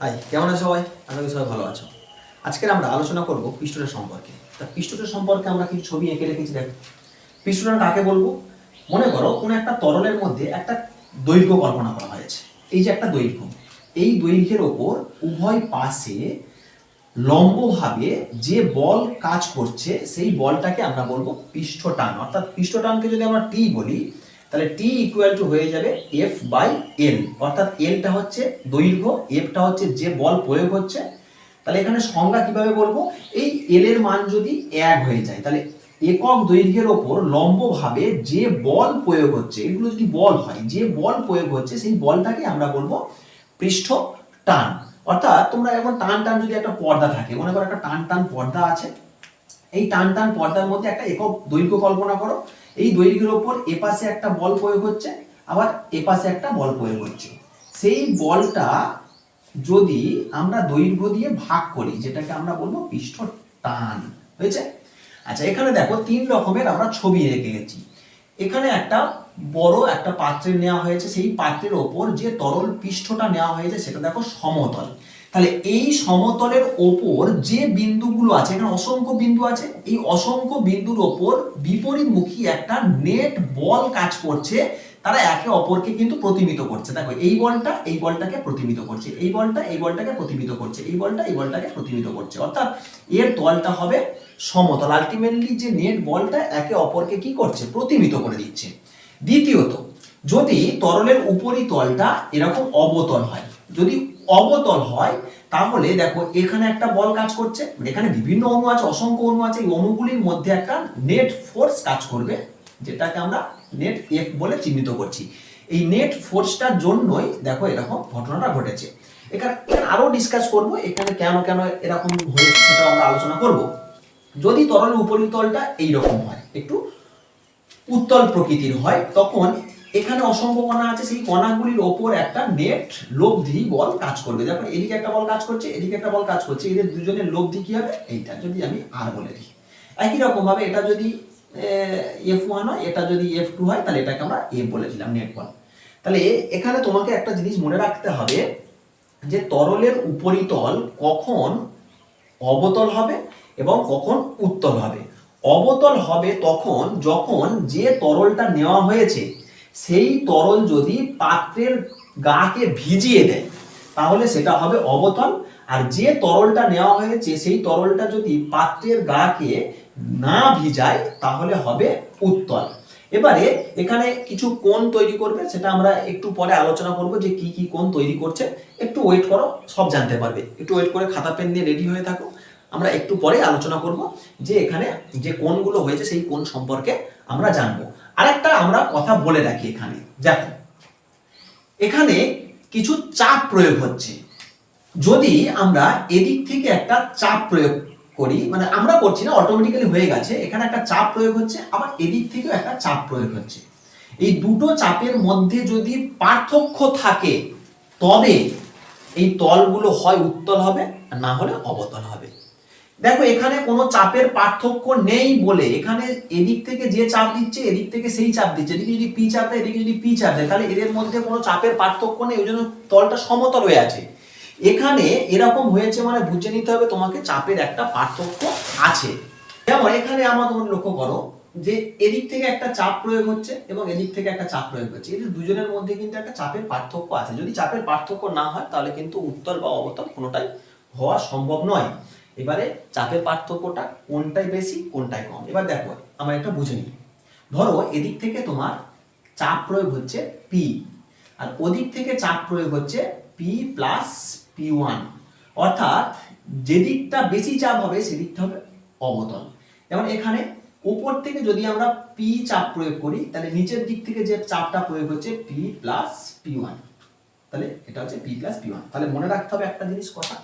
High, কেমন আছো সবাই? আশা করি সবাই ভালো আছো। আজকের আমরা আলোচনা করব পিস্টনের সম্পর্কে। তা পিস্টনের সম্পর্কে আমরা কিছু ছবি এঁকে রেখেছি, দেখো। পিস্টন কাকে বলব? মনে করো কোনো একটা তরলের মধ্যে একটা দৈর্ঘ্য কল্পনা করা হয়েছে। এই যে একটা দৈর্ঘ্য, এই দৈর্ঘ্যের ওপর উভয় পাশে লম্বভাবে যে বল কাজ করছে, সেই বলটাকে আমরা বলব পৃষ্ঠটান। অর্থাৎ পৃষ্ঠটানকে যদি আমরা টি বলি তাহলে টি ইকুয়াল টু হয়ে যাবে এফ বাই এল অর্থাৎ এলটা হচ্ছে দৈর্ঘ্য এফটা হচ্ছে যে বল প্রয়োগ হচ্ছে। তাহলে এখানে সংজ্ঞা কীভাবে বলব? এই এল এর মান যদি এক হয়ে যায়, তাহলে একক দৈর্ঘ্যের ওপর লম্বভাবে যে বল প্রয়োগ হচ্ছে, এগুলো যদি বল হয়, যে বল প্রয়োগ হচ্ছে, সেই বলটাকে আমরা বলব পৃষ্ঠ টান। অর্থাৎ তোমরা এখন টান টান যদি একটা পর্দা থাকে, মনে করো একটা টান টান পর্দা আছে, এই টান টান পর্দার মধ্যে একটা একক দৈর্ঘ্য কল্পনা করো। এই দৈর্ঘ্যের ওপর এপাশে একটা বল প্রয়োগ হচ্ছে, আবার এপাশে একটা বল প্রয়োগ হচ্ছে। সেই বলটা যদি আমরা দৈর্ঘ্য দিয়ে ভাগ করি, যেটাকে আমরা বলব পৃষ্ঠ টান, হয়েছে? আচ্ছা এখানে দেখো তিন রকমের আমরা ছবি রেখে গেছি। এখানে একটা বড় একটা পাত্রে নেওয়া হয়েছে, সেই পাত্রের ওপর যে তরল পৃষ্ঠটা নেওয়া হয়েছে, সেটা দেখো সমতল। তাহলে এই সমতলের ওপর যে বিন্দুগুলো আছে, এখানে অসংখ্য বিন্দু আছে, এই অসংখ্য বিন্দুর ওপর বিপরীতমুখী একটা নেট বল কাজ করছে। তারা একে অপরকে কিন্তু প্রতিমিত করছে। দেখো, এই বলটা এই বলটাকে প্রতিমিত করছে, এই বলটা এই বলটাকে প্রতিমিত করছে, এই বলটা এই বলটাকে প্রতিমিত করছে। অর্থাৎ এর তলটা হবে সমতল। আলটিমেটলি যে নেট বলটা একে অপরকে কি করছে? প্রতিমিত করে দিচ্ছে। দ্বিতীয়ত, যদি তরলের উপরিতলটা এরকম অবতল হয়, যদি অবতল হয়, তাহলে দেখো এখানে একটা বল কাজ করছে এখানে বিভিন্ন অণু আছে, অসংখ্য অণু আছে, এই অণুগুলির মধ্যে একটা নেট ফোর্স কাজ করবে, যেটাকে আমরা নেট এফ বলে চিহ্নিত করছি। এই নেট ফোর্সটার জন্যই দেখো এরকম ঘটনাটা ঘটেছে। এখানে এখানে আরও ডিসকাস করব, এখানে কেন কেন এরকম হয়েছে সেটা আমরা আলোচনা করব। যদি তরলের উপরিতলটা এইরকম হয়, একটু উত্তল প্রকৃতির হয়, তখন এখানে অসংখ্য কণা আছে, সেই কণাগুলির ওপর একটা নেট লব্ধি বল কাজ করবে। দেখো, এদিকে একটা বল কাজ করছে, এদিকে একটা বল কাজ করছে। এদের দুজনের লব্ধি কি হবে? এইটা যদি আমি আর বলে দিই। একই রকম ভাবে এটা যদি এফ ওয়ান হয়, এটা যদি এফ টু হয়, তাহলে এটাকে আমরা এফ বলেছিলাম নেট বল। তাহলে এখানে তোমাকে একটা জিনিস মনে রাখতে হবে, যে তরলের উপরিতল কখন অবতল হবে এবং কখন উত্তল হবে। অবতল হবে তখন যখন যে তরলটা নেওয়া হয়েছে সেই তরল যদি পাত্রের গাকে ভিজিয়ে দেয়, তাহলে সেটা হবে অবতল। আর যে তরলটা নেওয়া হয়েছে, সেই তরলটা যদি পাত্রের গাকে না ভিজায়, তাহলে হবে উত্তল। এবারে এখানে কিছু কোণ তৈরি করবে, সেটা আমরা একটু পরে আলোচনা করব যে কি কি কোণ তৈরি করছে। একটু ওয়েট করো, সব জানতে পারবে। একটু ওয়েট করে খাতা পেন নিয়ে রেডি হয়ে থাকো। আমরা একটু পরে আলোচনা করব যে এখানে যে কোণগুলো হয়েছে, সেই কোণ সম্পর্কে আমরা জানব। আরেকটা আমরা কথা বলে রাখি এখানে। দেখো, এখানে কিছু চাপ প্রয়োগ হচ্ছে। যদি আমরা এদিক থেকে একটা চাপ প্রয়োগ করি মানে আমরা করছি না অটোমেটিক্যালি হয়ে গেছে, এখানে একটা চাপ প্রয়োগ হচ্ছে, আবার এদিক থেকেও একটা চাপ প্রয়োগ হচ্ছে। এই দুটো চাপের মধ্যে যদি পার্থক্য থাকে, তবে এই তলগুলো হয় উত্তল হবে না হলে অবতল হবে। দেখো, এখানে কোনো চাপের পার্থক্য নেই বলে এখানে এদিক থেকে যে চাপ দিচ্ছে, এদিক থেকে সেই চাপ দিচ্ছে। এদিকে যদি পি চাপ দেয় এদিকে যদি পি চাপ দেয় তাহলে এদের মধ্যে কোনো চাপের পার্থক্য নেই, ওই জন্য তলটা সমতল হয়ে আছে। এখানে এরকম হয়েছে মানে বুঝে নিতে হবে তোমাকে চাপের একটা পার্থক্য আছে। যেমন এখানে আমার তোমরা লক্ষ্য করো যে এদিক থেকে একটা চাপ প্রয়োগ হচ্ছে এবং এদিক থেকে একটা চাপ প্রয়োগ হচ্ছে। এদের দুজনের মধ্যে কিন্তু একটা চাপের পার্থক্য আছে। যদি চাপের পার্থক্য না হয়, তাহলে কিন্তু উত্তল বা অবতল কোনোটাই হওয়া সম্ভব নয়। এবারে চাপের পার্থক্যটা কোনটাই বেশি, কোনটাই কম। এবার দেখো, আমরা একটা বুঝে নিই। ধরো, এদিক থেকে তোমার চাপ প্রয়োগ হচ্ছে পি আর ওদিক থেকে চাপ প্রয়োগ হচ্ছে পি প্লাস পি ওয়ান অর্থাৎ যেদিকটা বেশি চাপ হবে, সেদিকটা হবে অবতল। যেমন এখানে উপর থেকে যদি আমরা পি চাপ প্রয়োগ করি, তাহলে নিচের দিক থেকে যে চাপটা প্রয়োগ হচ্ছে পি প্লাস পি ওয়ান তাহলে এটা হচ্ছে পি প্লাস পি ওয়ান তাহলে মনে রাখতে হবে একটা জিনিস, কথা।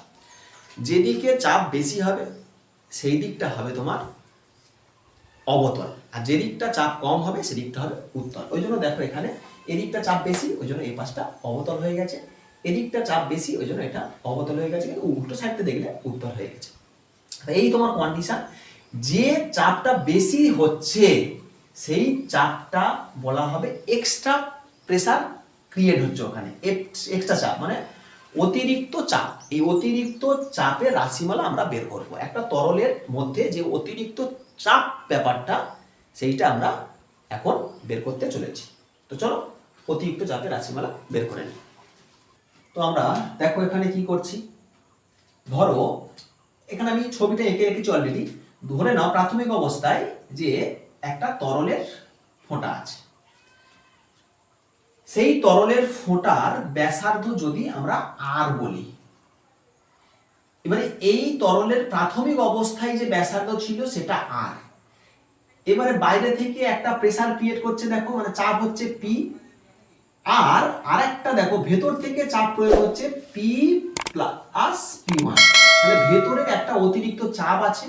যেদিকে চাপ বেশি হবে, সেই দিকটা হবে তোমার অবতল। আর যে দিকটা চাপ কম হবে সেদিকটা হবে উত্তল। ওই জন্য দেখো এখানে এদিকটা চাপ বেশি, ওই জন্য এই পাশটা অবতল হয়ে গেছে। এদিকটা চাপ বেশি, ওই জন্য এটা অবতল হয়ে গেছে, কিন্তু উল্টো সাইডটা দেখলে উত্তল হয়ে গেছে। এই তোমার কন্ডিশন যে চাপটা বেশি হচ্ছে, সেই চাপটা বলা হবে এক্সট্রা প্রেসার ক্রিয়েট হচ্ছে ওখানে। এক্সট্রা চাপ মানে অতিরিক্ত চাপ, এই অতিরিক্ত চাপের রাশিমালা আমরা বের করব। একটা তরলের মধ্যে যে অতিরিক্ত চাপ ব্যাপারটা, সেইটা আমরা এখন বের করতে চলেছি। তো চলো, অতিরিক্ত চাপের রাশিমালা বের করে নিই। তো আমরা দেখো এখানে কি করছি? ধরো, এখানে আমি ছবিটা এঁকে রেখেছি অলরেডি ধরে নাও প্রাথমিক অবস্থায় যে একটা তরলের ফোঁটা আছে। সেই তরলের ফোঁটার ব্যাসার্ধ যদি আমরা আর বলি, এবারে এই তরলের প্রাথমিক অবস্থায় যে ব্যাসার্ধ ছিল সেটা আর এবারে বাইরে থেকে একটা প্রেসার ক্রিয়েট করছে দেখো মানে চাপ হচ্ছে পি আর আরেকটা দেখো, ভেতর থেকে চাপ প্রয়োগ হচ্ছে পি প্লাস পি ওয়ান তাহলে ভেতরে একটা অতিরিক্ত চাপ আছে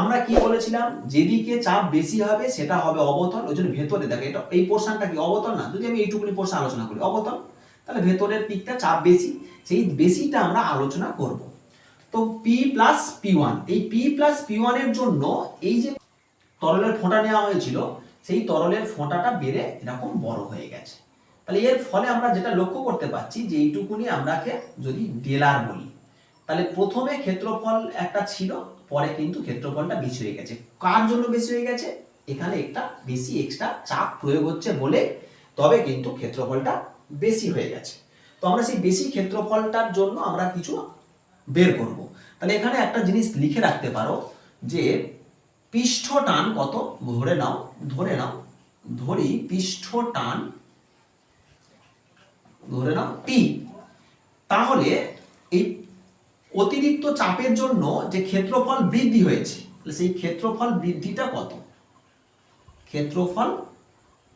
আমরা কি বলেছিলাম? যেদিকে চাপ বেশি হবে, সেটা হবে অবতল। ওই জন্য ভেতরে, দেখো, এটা, এই পোর্শনটা কি অবতল না? যদি আমি এইটুকুনি পোর্শন আলোচনা করি, অবতল, তাহলে ভেতরের দিকটা চাপ বেশি, সেই বেশিটা আমরা আলোচনা করব। তো পি প্লাস পি ওয়ান এই পি প্লাস পি ওয়ানের জন্য এই যে তরলের ফোঁটা নেওয়া হয়েছিল, সেই তরলের ফোঁটাটা বেড়ে এরকম বড় হয়ে গেছে। তাহলে এর ফলে আমরা যেটা লক্ষ্য করতে পারছি, যে এইটুকুনি আমরাকে যদি ডেলার বলি, তাহলে প্রথমে ক্ষেত্রফল একটা ছিল পরে কিন্তু ক্ষেত্রফলটা বেশি হয়ে গেছে। কার জন্য বেশি হয়ে গেছে? এখানে একটা বেশি এক্সট্রা চাপ প্রয়োগ হচ্ছে বলে, তবে কিন্তু ক্ষেত্রফলটা বেশি হয়ে গেছে। তো আমরা সেই বেশি ক্ষেত্রফলটার জন্য আমরা কিছু বের করব। তাহলে এখানে একটা জিনিস লিখে রাখতে পারো যে, পৃষ্ঠ টান কত? ধরে নাও ধরে নাও, ধরি পৃষ্ঠ টান, ধরে নাও টি তাহলে এই অতিরিক্ত চাপের জন্য যে ক্ষেত্রফল বৃদ্ধি হয়েছে সেই ক্ষেত্রফল বৃদ্ধিটা কত? ক্ষেত্রফল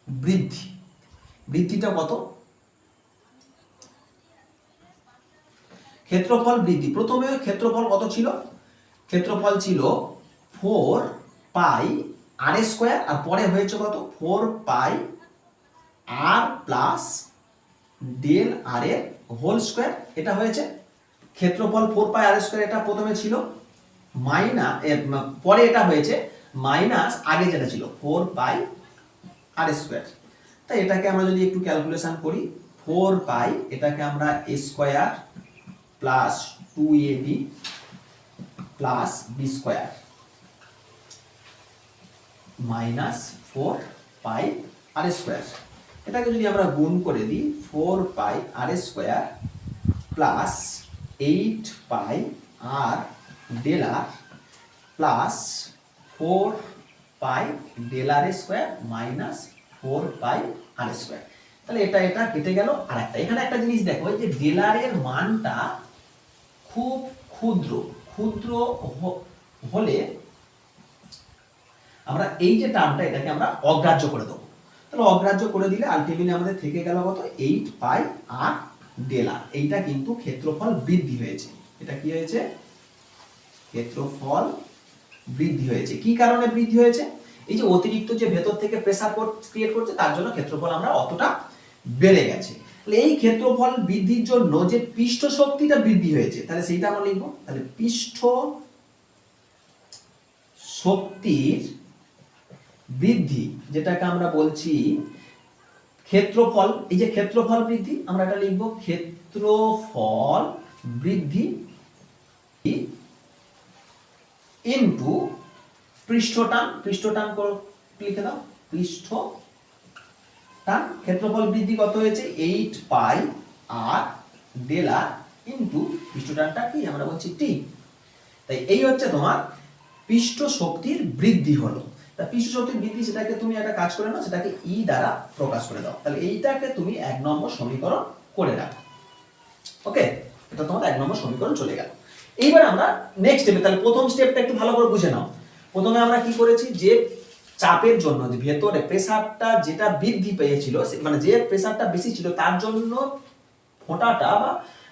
বৃদ্ধি। বৃদ্ধিটা কত? ক্ষেত্রফল বৃদ্ধি। প্রথমে ক্ষেত্রফল কত ছিল? ক্ষেত্রফল ছিল ফোর পাই আর স্কোয়ার, আর পরে হয়েছে কত? Four pi r plus del r এর হোল স্কোয়ার। এটা হয়েছে ক্ষেত্রফল ফোর পাই আর স্কোয়ার এটা প্রথমে ছিল মাইনা পরে এটা হয়েছে মাইনাস আগে যেটা ছিল ফোর পাই আর স্কোয়ার তাই এটাকে আমরা যদি একটু ক্যালকুলেশন করি ফোর পাই এটাকে আমরা square plus two a b plus b square minus four pi r square এটাকে যদি আমরা গুণ করে দিই four pi r square plus eight pi r r plus four pi r square minus four pi r square তাহলে এটা এটা কেটে গেল আর একটা এখানে একটা জিনিস দেখো যে ডেলারের মানটা খুব ক্ষুদ্র। ক্ষুদ্র হলে আমরা এই যে টার্মটা এটাকে আমরা অগ্রাহ্য করে দেবো। তাহলে অগ্রাহ্য করে দিলে আলটিমেটলি আমাদের থেকে গেল কত? এইট পাই আর ডেলার এইটা কিন্তু ক্ষেত্রফল বৃদ্ধি হয়েছে। এটা কি হয়েছে? ক্ষেত্রফল বৃদ্ধি হয়েছে। কি কারণে বৃদ্ধি হয়েছে? এই যে অতিরিক্ত যে ভেতর থেকে প্রেসার ক্রিয়েট করছে, তার জন্য ক্ষেত্রফল আমরা অতটা বেড়ে গেছে। এই ক্ষেত্রফল বৃদ্ধির জন্য যে পৃষ্ঠ শক্তিটা বৃদ্ধি হয়েছে, তাহলে সেইটা আমরা লিখব। তাহলে পৃষ্ঠ শক্তির বৃদ্ধি, যেটাকে আমরা বলছি ক্ষেত্রফল, এই যে ক্ষেত্রফল বৃদ্ধি, আমরা এটা লিখব ক্ষেত্রফল বৃদ্ধি ইনটু পৃষ্ঠটান পৃষ্ঠটান লিখে দাও পৃষ্ঠ টান ক্ষেত্রফল বৃদ্ধি কত হয়েছে? Eight pi r del r into পৃষ্ঠটানটা কি? আমরা বলছি টি তাই এই হচ্ছে তোমার পৃষ্ঠ শক্তির বৃদ্ধি হলো। তা পৃষ্ঠ শক্তির বৃদ্ধি সেটাকে তুমি একটা কাজ করে নাও, সেটাকে ই দ্বারা প্রকাশ করে দাও। তাহলে এইটাকে তুমি এক নম্বর সমীকরণ করে রাখো। ওকে? এটা তোমার এক নম্বর সমীকরণ চলে গেল। এইবার আমরা নেক্সট স্টেপে তাহলে প্রথম স্টেপটা একটু ভালো করে বুঝে নাও। প্রথমে আমরা কি করেছি? যে চাপের জন্য, যে ভেতরে প্রেসারটা যেটা বৃদ্ধি পেয়েছিল মানে যে প্রেসারটা বেশি ছিল, তার জন্য ফোঁটাটা বা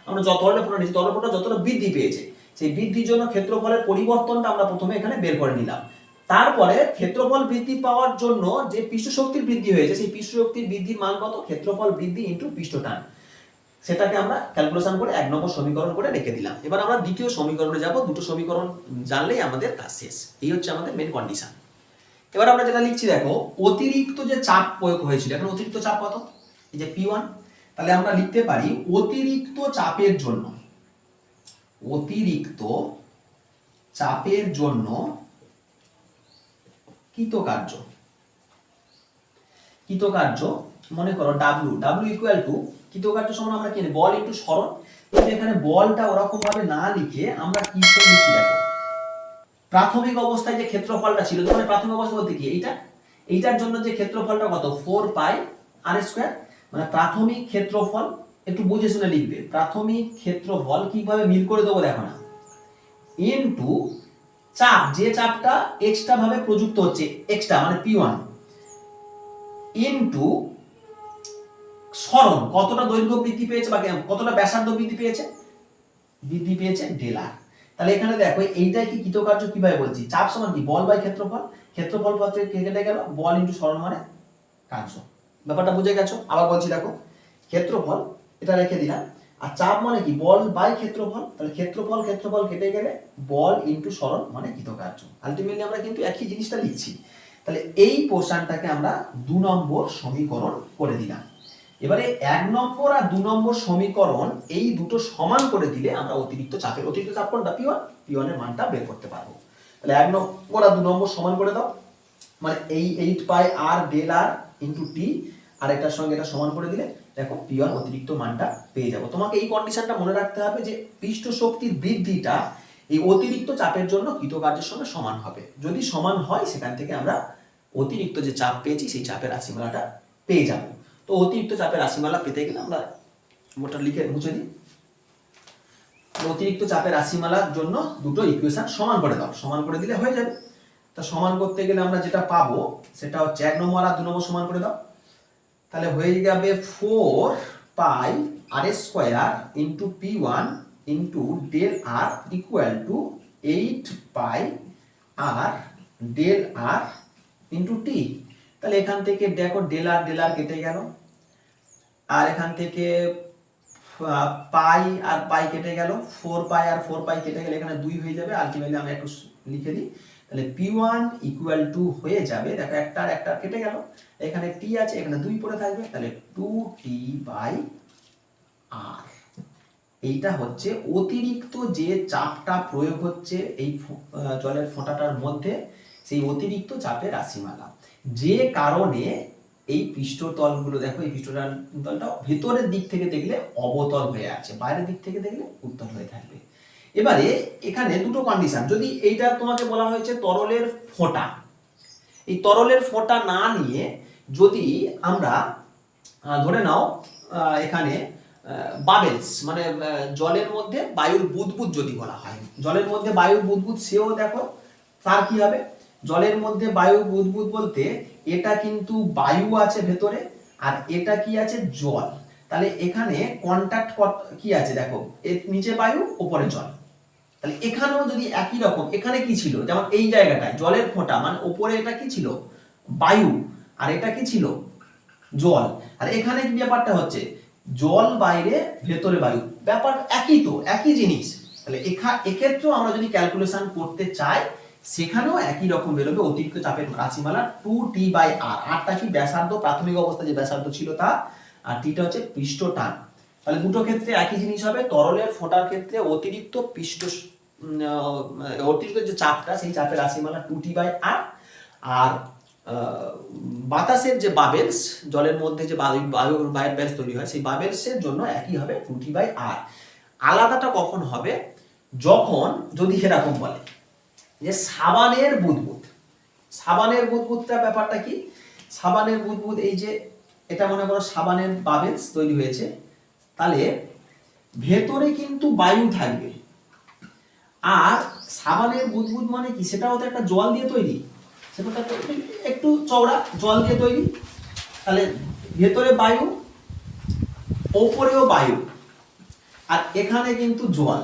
আমরা যত তরলে ফোঁটা নিয়েছি তরলে ফোঁটা যতটা বৃদ্ধি পেয়েছে। সেই বৃদ্ধির জন্য ক্ষেত্রফলের পরিবর্তনটা আমরা প্রথমে এখানে বের করে নিলাম। তারপরে ক্ষেত্রফল বৃদ্ধি পাওয়ার জন্য যে পৃষ্ঠ শক্তির বৃদ্ধি হয়েছে, সেই পৃষ্ঠ শক্তির বৃদ্ধির মান কত? ক্ষেত্রফল বৃদ্ধি ইন্টু পৃষ্ঠটান। সেটাকে আমরা ক্যালকুলেশন করে এক নম্বর সমীকরণ করে রেখে দিলাম। এবার আমরা দ্বিতীয় সমীকরণে যাব। দুটো সমীকরণ জানলেই আমাদের কাজ শেষ। এই হচ্ছে আমাদের মেন কন্ডিশন এবার আমরা যেটা লিখছি, দেখো, অতিরিক্ত যে চাপ প্রয়োগ হয়েছিল, এখন অতিরিক্ত চাপ কত? এই যে পি ওয়ান তাহলে আমরা লিখতে পারি অতিরিক্ত চাপের জন্য, অতিরিক্ত চাপের জন্য কৃতকার্য। কৃতকার্য মনে করো ডাব্লু ডাব্লু ইকুয়াল টু কৃতকার্য সমান আমরা কি বল ইন্টু সরণ। কিন্তু এখানে বলটা ওরকম ভাবে না লিখে আমরা কি লিখি দেখো। প্রাথমিক অবস্থায় যে ক্ষেত্রফলটা ছিল মানে প্রাথমিক অবস্থা বলতে কি? এইটা? এইটার জন্য যে ক্ষেত্রফলটা কত? ফোর পাই আর স্কোয়ার মানে প্রাথমিক ক্ষেত্রফল, একটু বুঝে শুনে লিখবে। প্রাথমিক ক্ষেত্রফল কীভাবে মিল করে দেবো দেখো না। ইনটু চাপ, যে চাপটা এক্সট্রা ভাবে প্রযুক্ত হচ্ছে এক্সট্রা মানে পি ওয়ান ইনটু সরণ, কতটা দৈর্ঘ্য বৃদ্ধি পেয়েছে বা কতটা ব্যাসার্ধ বৃদ্ধি পেয়েছে? বৃদ্ধি পেয়েছে ডেলার তাহলে এখানে দেখো, এইটাই কি কৃতকার্য কীভাবে বলছি? চাপ সমান কি? বল বাই ক্ষেত্রফল। ক্ষেত্রফল পত্রে কে কেটে গেল? বল ইন্টু সরণ মানে কার্য ব্যাপারটা বুঝে গেছো? আবার বলছি, দেখো, ক্ষেত্রফল, এটা রেখে দিলাম। আর চাপ মানে কি? বল বাই ক্ষেত্রফল। তাহলে ক্ষেত্রফল ক্ষেত্রফল কেটে গেলে বল ইন্টু সরণ মানে কৃতকার্য আলটিমেটলি আমরা কিন্তু একই জিনিসটা লিখছি। তাহলে এই পোর্শনটাকে আমরা দু নম্বর সমীকরণ করে দিলাম। এবারে এক নম্বর আর দু নম্বর সমীকরণ এই দুটো সমান করে দিলে আমরা অতিরিক্ত চাপের, অতিরিক্ত চাপ কোনটা? পি ওয়ান পি ওয়ানের মানটা বের করতে পারব। তাহলে এক নম্বর আর দু নম্বর সমান করে দাও। মানে এই eight pi r del r into T আর এটার সঙ্গে এটা সমান করে দিলে দেখো পি ওয়ান অতিরিক্ত মানটা পেয়ে যাব। তোমাকে এই কন্ডিশনটা মনে রাখতে হবে যে পৃষ্ঠ শক্তির বৃদ্ধিটা এই অতিরিক্ত চাপের জন্য কৃতকার্যের সঙ্গে সমান হবে। যদি সমান হয়, সেখান থেকে আমরা অতিরিক্ত যে চাপ পেয়েছি, সেই চাপের রাশিমালাটা পেয়ে যাব। তো অতিরিক্ত চাপের রাশিমালা পেতে গেলে আমরা মোটা লিখে মুছে দিই। অতিরিক্ত চাপের রাশিমালার জন্য দুটো ইকুয়েশন সমান করে দাও। সমান করে দিলে হয়ে যাবে। তা সমান করতে গেলে আমরা যেটা পাবো, সেটা হচ্ছে এক নম্বর আর দু নম্বর সমান করে দাও। তাহলে হয়ে যাবে four pi r square into P one into del r equal to eight pi r del r into T. তাহলে এখান থেকে দেখো ডেল আর ডেল আর কেটে গেল। আর এখান থেকে পাই আর পাই কেটে গেল। ফোর পাই আর ফোর পাই কেটে গেলে এখানে দুই হয়ে যাবে। আলটিমেটলি আমি একটু লিখে দিই। তাহলে পি ওয়ান ইকুয়াল টু হয়ে যাবে, দেখো একটা আর একটা কেটে গেল, এখানে টি আছে, এখানে দুই পড়ে থাকবে, তাহলে টু টি বাই আর এইটা হচ্ছে অতিরিক্ত যে চাপটা প্রয়োগ হচ্ছে এই জলের ফোঁটাটার মধ্যে, সেই অতিরিক্ত চাপের রাশিমালা। যে কারণে এই পৃষ্ঠতলগুলো, দেখো এই পৃষ্ঠতলটা ভেতরের দিক থেকে দেখলে অবতল হয়ে আছে, বাইরের দিক থেকে দেখলে উত্তল হয়ে থাকবে। এবারে এখানে দুটো কন্ডিশন যদি এইটা তোমাকে বলা হয়েছে তরলের ফোঁটা, এই তরলের ফোঁটা না নিয়ে যদি আমরা ধরে নাও এখানে বাবেলস মানে জলের মধ্যে বায়ুর বুদবুদ যদি বলা হয়, জলের মধ্যে বায়ুর বুদবুদ সেও দেখো, তার কি হবে? জলের মধ্যে বায়ু বুদবুদ বলতে এটা কিন্তু বায়ু আছে ভেতরে, আর এটা কি আছে? জল। তাহলে এখানে কন্টাক্ট কি আছে দেখো? এর নিচে বায়ু উপরে জল। তাহলে এখানেও যদি একই রকম, এখানে কি ছিল? যেমন এই জায়গাটায়, জলের ফোঁটা মানে ওপরে এটা কি ছিল? বায়ু। আর এটা কি ছিল? জল। আর এখানে কি ব্যাপারটা হচ্ছে? জল বাইরে, ভেতরে বায়ু। ব্যাপার একই তো, একই জিনিস। তাহলে এখা, এক্ষেত্রেও আমরা যদি ক্যালকুলেশন করতে চাই, সেখানেও একই রকম বেরোবে অতিরিক্ত চাপের রাশিমালা টু টি বাই আর আরটা কি ব্যাসার্ধ? প্রাথমিক অবস্থা যে ব্যাসার্ধ ছিল তা। আর টিটা হচ্ছে পৃষ্ঠ টান তাহলে দুটো ক্ষেত্রে একই জিনিস হবে, তরলের ফোটার ক্ষেত্রে অতিরিক্ত পৃষ্ঠ অতিরিক্ত যে চাপটা, সেই চাপের রাশিমালা টু টি বাই আর আর বাতাসের যে বাবেলস জলের মধ্যে যে বায়ু বায়ুর ব্যাস তৈরি হয়, সেই বাবেলসের জন্য একই হবে টু টি বাই আর আলাদাটা কখন হবে? যখন, যদি এরকম বলে, যে সাবানের বুদবুদ। সাবানের বুদবুদটা ব্যাপারটা কি? সাবানের বুদবুদ এই যে, এটা মনে করো সাবানের বাবেলস তৈরি হয়েছে তাহলে ভেতরে কিন্তু বায়ু থাকবে। আর সাবানের বুদবুদ মানে কি? সেটাও তো একটা জল দিয়ে তৈরি। সেটা একটু চওড়া জল দিয়ে তৈরি। তাহলে ভেতরে বায়ু, ওপরেও বায়ু। আর এখানে কিন্তু জল।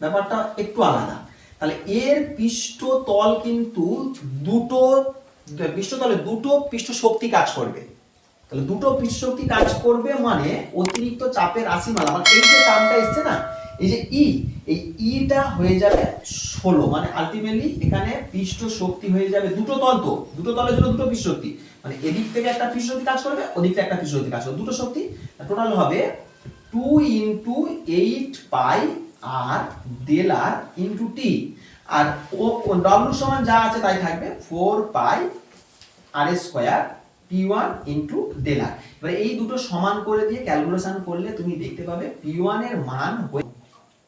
ব্যাপারটা একটু আলাদা। তাহলে এর পৃষ্ঠতল কিন্তু দুটো, পৃষ্ঠতলে দুটো পৃষ্ঠ শক্তি কাজ করবে। তাহলে দুটো পৃষ্ঠ শক্তি কাজ করবে মানে অতিরিক্ত চাপের রাশিমালা মানে এই যে টার্মটা এসছে না, এই যে ই এই ইটা হয়ে যাবে ষোলো মানে আলটিমেটলি এখানে পৃষ্ঠ শক্তি হয়ে যাবে দুটো তল তো, দুটো তলের জন্য দুটো পৃষ্ঠ শক্তি মানে এদিক থেকে একটা পৃষ্ঠ শক্তি কাজ করবে, ওদিক থেকে একটা পৃষ্ঠ শক্তি কাজ করবে, দুটো শক্তি। টোটাল হবে two into eight pi r del r into T আর ও ডব্লু সমান যা আছে তাই থাকবে four pi r square P one into del r এবার এই দুটো সমান করে দিয়ে ক্যালকুলেশন করলে তুমি দেখতে পাবে পি ওয়ানের মান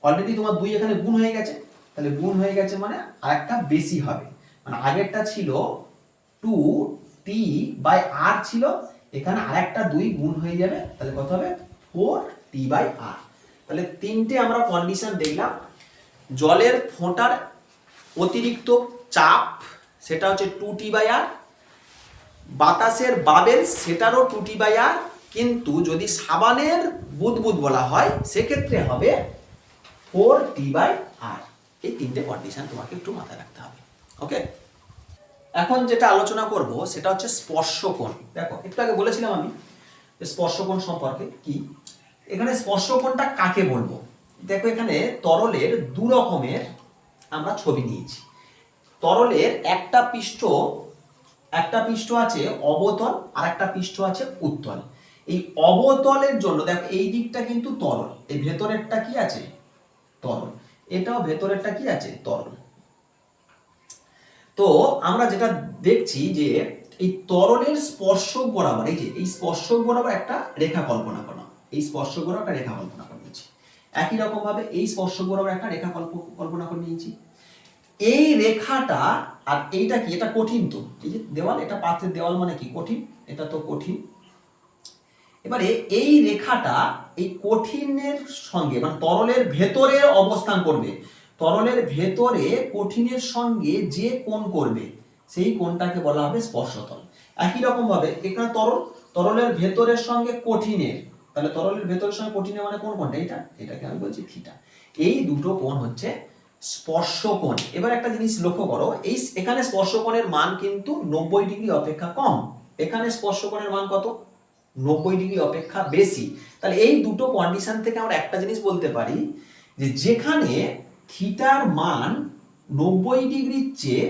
অলরেডি তোমার দুই এখানে গুণ হয়ে গেছে। তাহলে গুণ হয়ে গেছে মানে আরেকটা বেশি হবে। মানে আগেরটা ছিল টু টি বাই আর ছিল, এখানে আরেকটা দুই গুণ হয়ে যাবে। তাহলে কত হবে? ফোর টি বাই আর তাহলে তিনটে আমরা কন্ডিশন দেখলাম। জলের ফোঁটার অতিরিক্ত চাপ, সেটা হচ্ছে টু টি বাই আর বাতাসের বাবেল সেটারও টু টি বাই আর কিন্তু যদি সাবানের বুদবুদ বলা হয়, সেক্ষেত্রে হবে ফোর টি বাই আর। এই তিনটে কন্ডিশন তোমাকে একটু মাথায় রাখতে হবে ওকে এখন যেটা আলোচনা করব, সেটা হচ্ছে স্পর্শকোণ। দেখো, একটু আগে বলেছিলাম আমি স্পর্শকোণ সম্পর্কে কি? এখানে স্পর্শকোণটা কাকে বলব? দেখো, এখানে তরলের দু রকমের আমরা ছবি নিয়েছি। তরলের একটা পৃষ্ঠ একটা পৃষ্ঠ আছে অবতল আর একটা পৃষ্ঠ আছে উত্তল। এই অবতলের জন্য, দেখো, এই দিকটা কিন্তু তরল, এই ভেতরেরটা কি আছে? তরল। এটাও ভেতরেরটা কি আছে? তরল। তো আমরা যেটা দেখছি যে, এই তরলের স্পর্শক বরাবর, এই যে, এই স্পর্শক বরাবর একটা রেখা কল্পনা করা এই স্পর্শক বরাবর একটা রেখা কল্পনা করে নিয়েছি। একই রকম ভাবে এই স্পর্শক বরাবর একটা রেখা কল্প, কল্পনা করে নিয়েছি। এই রেখাটা আর এইটা কি? এটা কঠিন তো। এই যে দেওয়াল, এটা পাত্রের দেওয়াল মানে কি? কঠিন? এটা তো কঠিন। এবারে এই রেখাটা এই কঠিনের সঙ্গে মানে তরলের ভেতরে অবস্থান করবে। তরলের ভেতরে কঠিনের সঙ্গে যে কোণ করবে, সেই কোণটাকে বলা হবে স্পর্শতল। একই রকম ভাবে, এখানে তরল, তরলের ভেতরের সঙ্গে কঠিনের। তাহলে তরলের ভেতরের সঙ্গে কঠিনের মানে কোন কোণটা? এটা এটাকে আমি বলছি থিটা। এই দুটো কোণ হচ্ছে স্পর্শ কোণ এবার একটা জিনিস লক্ষ্য করো, এই এখানে স্পর্শ কোণের মান কিন্তু নব্বই ডিগ্রি অপেক্ষা কম। এখানে স্পর্শ কোণের মান কত? নব্বই ডিগ্রি অপেক্ষা বেশি। তাহলে এই দুটো কন্ডিশন থেকে আমরা একটা জিনিস বলতে পারি যে যেখানে থিটার মান নব্বই ডিগ্রির চেয়ে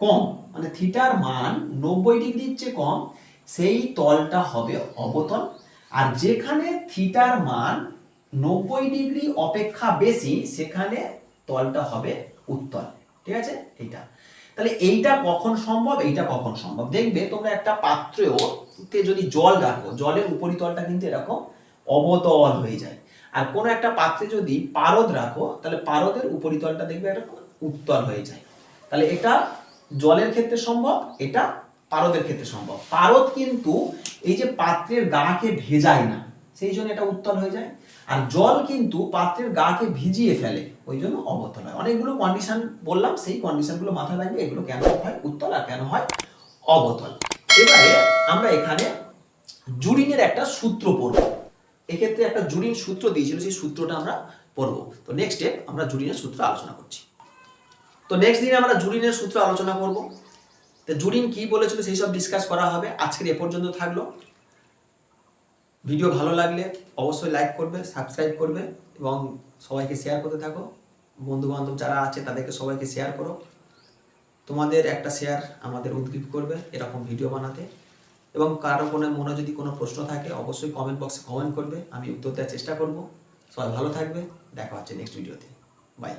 কম মানে থিটার মান নব্বই ডিগ্রির চেয়ে কম, সেই তলটা হবে অবতল। আর যেখানে থিটার মান নব্বই ডিগ্রি অপেক্ষা বেশি, সেখানে তলটা হবে উত্তল, ঠিক আছে? এইটা। তাহলে এইটা কখন সম্ভব? এইটা কখন সম্ভব? দেখবে তোমরা একটা পাত্রেও যদি জল রাখো, জলের উপরিতলটা কিন্তু এরকম অবতল হয়ে যায়। আর কোনো একটা পাত্রে যদি পারদ রাখো, তাহলে পারদের উপরিতলটা দেখবে এরকম উত্তল হয়ে যায়। তাহলে এটা জলের ক্ষেত্রে সম্ভব, এটা পারদের ক্ষেত্রে সম্ভব। পারদ কিন্তু এই যে পাত্রের গাকে ভেজায় না, সেই জন্য এটা উত্তল হয়ে যায়। আর জল কিন্তু পাত্রের গাকে ভিজিয়ে ফেলে। ওই জন্য অবতল হয় অনেকগুলো কন্ডিশন বললাম, সেই কন্ডিশনগুলো মাথায় রাখবে এগুলো কেন হয় উত্তল আর কেন হয় অবতল। এবারে আমরা এখানে জুরিনের একটা সূত্র পড়ব। এক্ষেত্রে একটা জুরিন সূত্র দিয়েছিল, সেই সূত্রটা আমরা পড়ব। তো নেক্সট স্টেপ আমরা জুরিনের সূত্র আলোচনা করছি। তো নেক্সট দিনে আমরা জুরিনের সূত্র আলোচনা করব। তো জুরিন কি বলেছিল সেই সব ডিসকাস করা হবে। আজকের এ পর্যন্ত থাকল। ভিডিও ভালো লাগলে অবশ্যই লাইক করবে সাবস্ক্রাইব করবে এবং সবাইকে শেয়ার করতে থাকো। বন্ধু বান্ধব যারা আছে, তাদেরকে সবাইকে শেয়ার করো। তোমাদের একটা শেয়ার আমাদের উদ্গ্রীব করবে এরকম ভিডিও বানাতে। এবং কারও কোনো মনে যদি কোনো প্রশ্ন থাকে, অবশ্যই কমেন্ট বক্সে কমেন্ট করবে, আমি উত্তর দেওয়ার চেষ্টা করব। সবাই ভালো থাকবে, দেখা হচ্ছে নেক্সট ভিডিওতে বাই